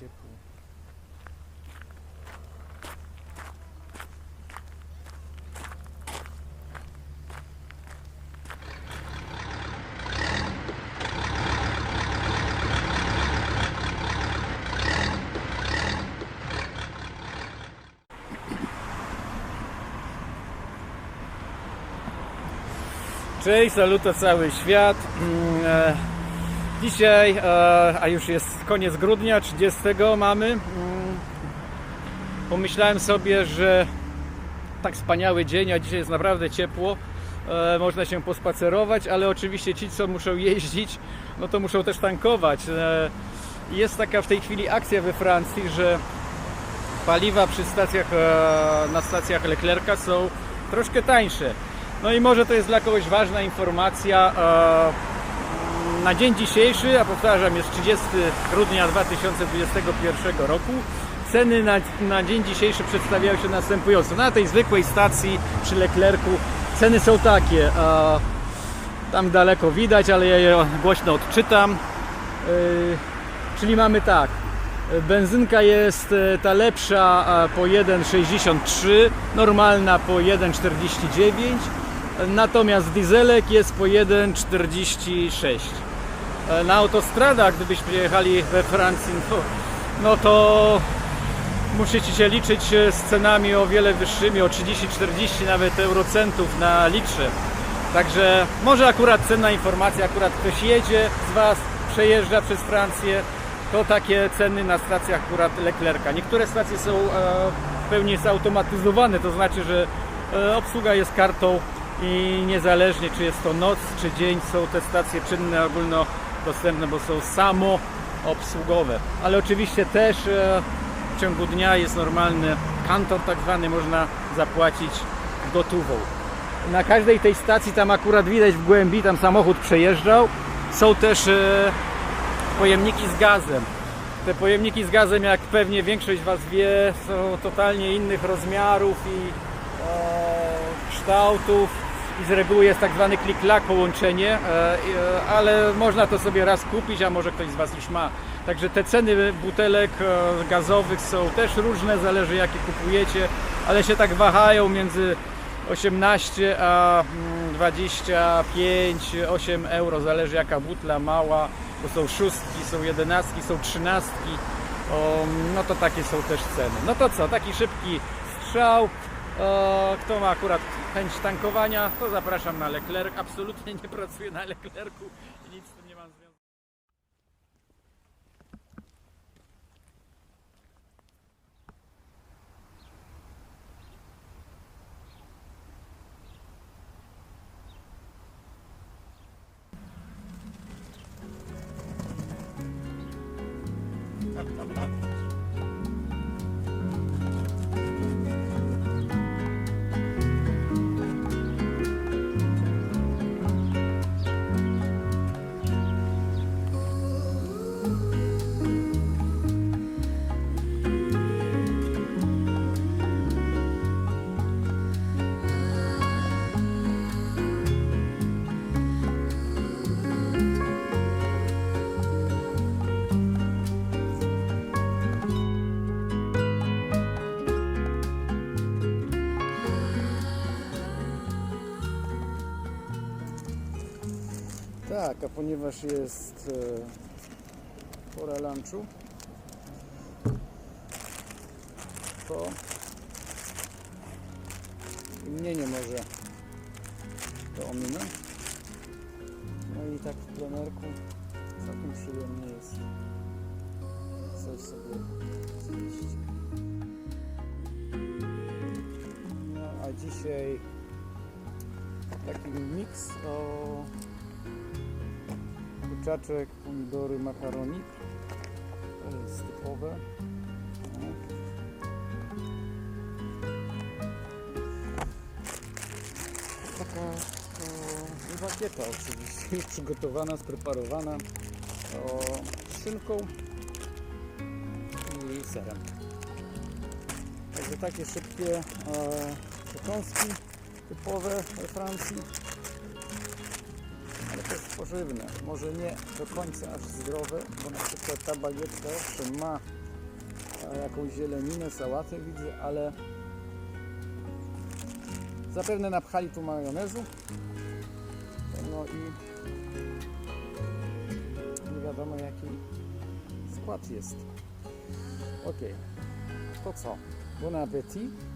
ciepło. Cześć, saluto cały świat. Mm, e, Dzisiaj, e, a już jest koniec grudnia, 30 mamy. mm, Pomyślałem sobie, że tak wspaniały dzień, a dzisiaj jest naprawdę ciepło. e, Można się pospacerować, ale oczywiście ci, co muszą jeździć, no to muszą też tankować. E, Jest taka w tej chwili akcja we Francji, że paliwa przy stacjach, e, na stacjach Leclerca są troszkę tańsze. No i może to jest dla kogoś ważna informacja. Na dzień dzisiejszy, a powtarzam, jest 30 grudnia 2021 roku. Ceny na, na dzień dzisiejszy przedstawiają się następująco. Na tej zwykłej stacji przy Leclercu ceny są takie. e, Tam daleko widać, ale ja je głośno odczytam. Yy, Czyli mamy tak. Benzynka jest e, ta lepsza po 1,63, normalna po 1,49, natomiast dieselek jest po 1,46. E, Na autostradach, gdybyśmy jechali we Francji, no, no to musicie się liczyć e, z cenami o wiele wyższymi, o 30-40 nawet eurocentów na litrze. Także może akurat cenna informacja, akurat ktoś jedzie z Was, przejeżdża przez Francję, to takie ceny na stacjach akurat Leclerca. Niektóre stacje są e, w pełni zautomatyzowane, to znaczy, że obsługa jest kartą i niezależnie czy jest to noc czy dzień, są te stacje czynne, ogólnodostępne, bo są samo obsługowe. Ale oczywiście też e, w ciągu dnia jest normalny kantor tak zwany, można zapłacić gotową. Na każdej tej stacji tam akurat widać w głębi, tam samochód przejeżdżał. Są też e, pojemniki z gazem. Te pojemniki z gazem, jak pewnie większość Was wie, są totalnie innych rozmiarów i e, kształtów i z reguły jest tak zwany klik-klak połączenie, e, e, ale można to sobie raz kupić, a może ktoś z Was już ma. Także te ceny butelek e, gazowych są też różne, zależy jakie kupujecie, ale się tak wahają między 18 a mm, 25, 8 euro, zależy jaka butla mała, bo są szóstki, są jedenastki, są trzynastki, no to takie są też ceny. No to co, taki szybki strzał, kto ma akurat chęć tankowania, to zapraszam na Leclerc, absolutnie nie pracuję na Leclercu. I nic z tym nie mam związku. Ponieważ jest e, pora lunchu, to i mnie nie może to ominąć. No i tak w plenerku całkiem przyjemnie jest coś sobie zjeść. No a dzisiaj taki miks o kurczaczek, pomidory, makaronik. To jest typowe. Taka e, wakieta oczywiście, już przygotowana, spreparowana o, z szynką i serem. Także takie szybkie e, przekąski typowe we Francji pożywne. Może nie do końca aż zdrowe, bo na przykład ta bagietka owszem ma a jakąś zieleninę, sałatę widzę, ale zapewne napchali tu majonezu. No i nie wiadomo jaki skład jest. Ok, to co? Bon appetit.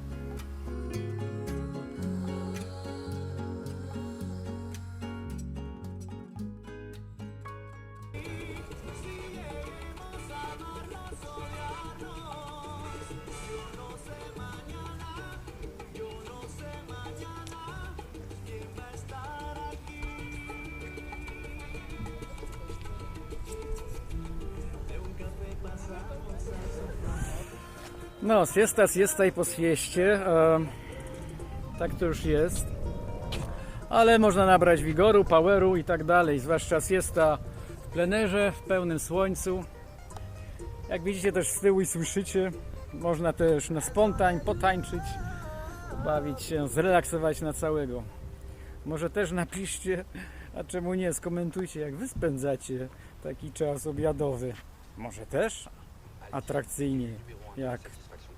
No, siesta, siesta i po swieście. Tak to już jest. Ale można nabrać wigoru, poweru i tak dalej. Zwłaszcza siesta w plenerze, w pełnym słońcu. Jak widzicie też z tyłu i słyszycie, można też na spontań potańczyć, pobawić się, zrelaksować na całego. Może też napiszcie, a czemu nie, skomentujcie jak wy spędzacie taki czas obiadowy. Może też atrakcyjnie, jak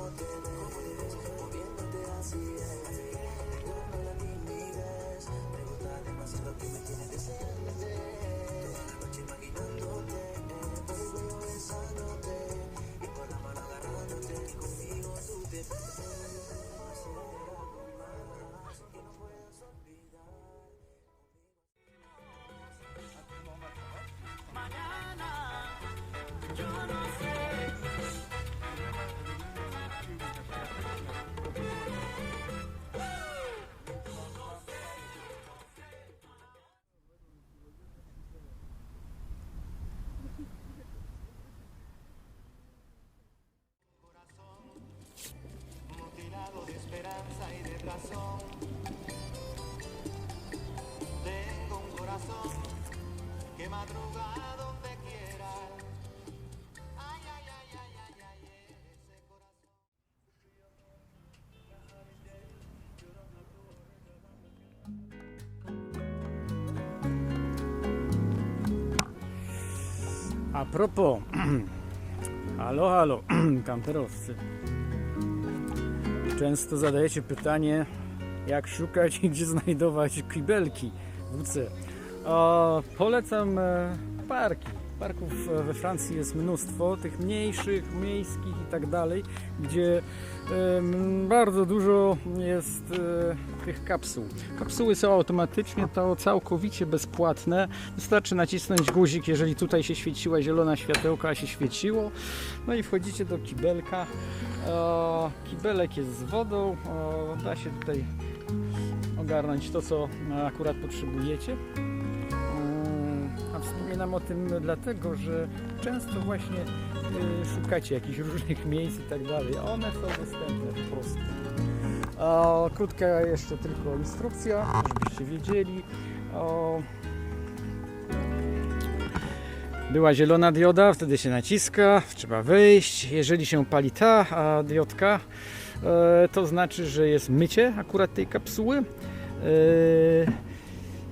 all day. Esperanza y de razón. Tengo un corazón que madruga donde quiera. Ay, ay, ay, ay, ay, ay, ese corazón. A propos, halo, halo, kamperowcy. Często zadajecie pytanie, jak szukać i gdzie znajdować kibelki WC. O, polecam e, parki. Parków e, we Francji jest mnóstwo, tych mniejszych, miejskich i tak dalej, gdzie bardzo dużo jest e, tych kapsuł. Kapsuły są automatycznie, to całkowicie bezpłatne. Wystarczy nacisnąć guzik, jeżeli tutaj się świeciła zielona światełka, się świeciło. No i wchodzicie do kibelka. Kibelek jest z wodą, da się tutaj ogarnąć to, co akurat potrzebujecie. Wspominam o tym dlatego, że często właśnie y, szukacie jakichś różnych miejsc i tak dalej, one są dostępne po prostu. A, krótka jeszcze tylko instrukcja, żebyście wiedzieli. O, była zielona dioda, wtedy się naciska, trzeba wyjść. Jeżeli się pali ta diodka, e, to znaczy, że jest mycie akurat tej kapsuły.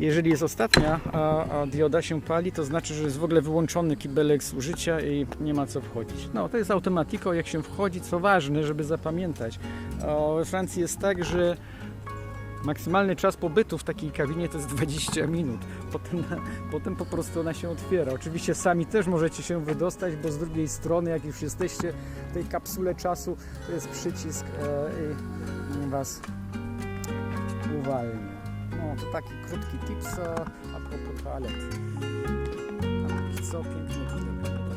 Jeżeli jest ostatnia, a, a dioda się pali, to znaczy, że jest w ogóle wyłączony kibelek z użycia i nie ma co wchodzić. No, to jest automatiko, jak się wchodzi, co ważne, żeby zapamiętać. We Francji jest tak, że maksymalny czas pobytu w takiej kabinie to jest 20 minut. Potem, potem po prostu ona się otwiera. Oczywiście sami też możecie się wydostać, bo z drugiej strony, jak już jesteście w tej kapsule czasu, to jest przycisk e, i Was uwalnia. To taki krótki tips a, propos toalet. Co piękny widok.